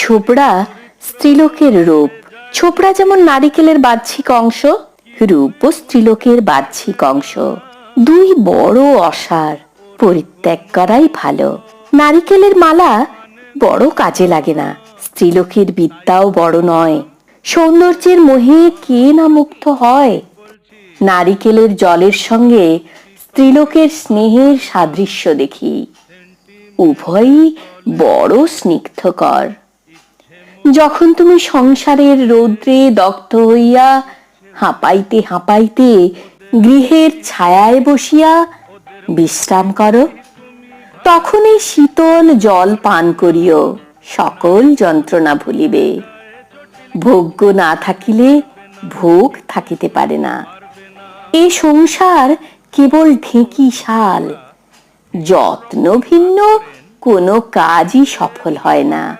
ছোবড়া স্ত্রীলোকের রূপ। ছোবড়া যেমন নারিকেলের বাহ্যিক অংশ, রূপও স্ত্রীলোকের বাহ্যিক অংশ। দুই বড় অসার, পরিত্যাগ করাই ভালো। নারিকেলের মালা বড় কাজে লাগে না, স্ত্রীলোকের বিদ্যাও বড় নয়। সৌন্দর্যের মোহে কে না মুক্ত হয়? নারিকেলের জলের সঙ্গে স্ত্রীলোকের স্নেহের সাদৃশ্য দেখি। উভয়ই বড় স্নিগ্ধকর। যখন তুমি সংসারের রৌদ্রে দগ্ধ হইয়া হাঁপাইতে হাঁপাইতে গৃহের ছায়ায় বসিয়া বিশ্রাম করো তখন এই শীতল জল পান করিও, সকল যন্ত্রণা ভুলিবে। ভোগ্য না থাকিলে ভোগ থাকিতে পারে না। এ সংসার কেবল ঢেঁকি শাল, যত্ন ভিন্ন কোনো কাজই সফল হয় না।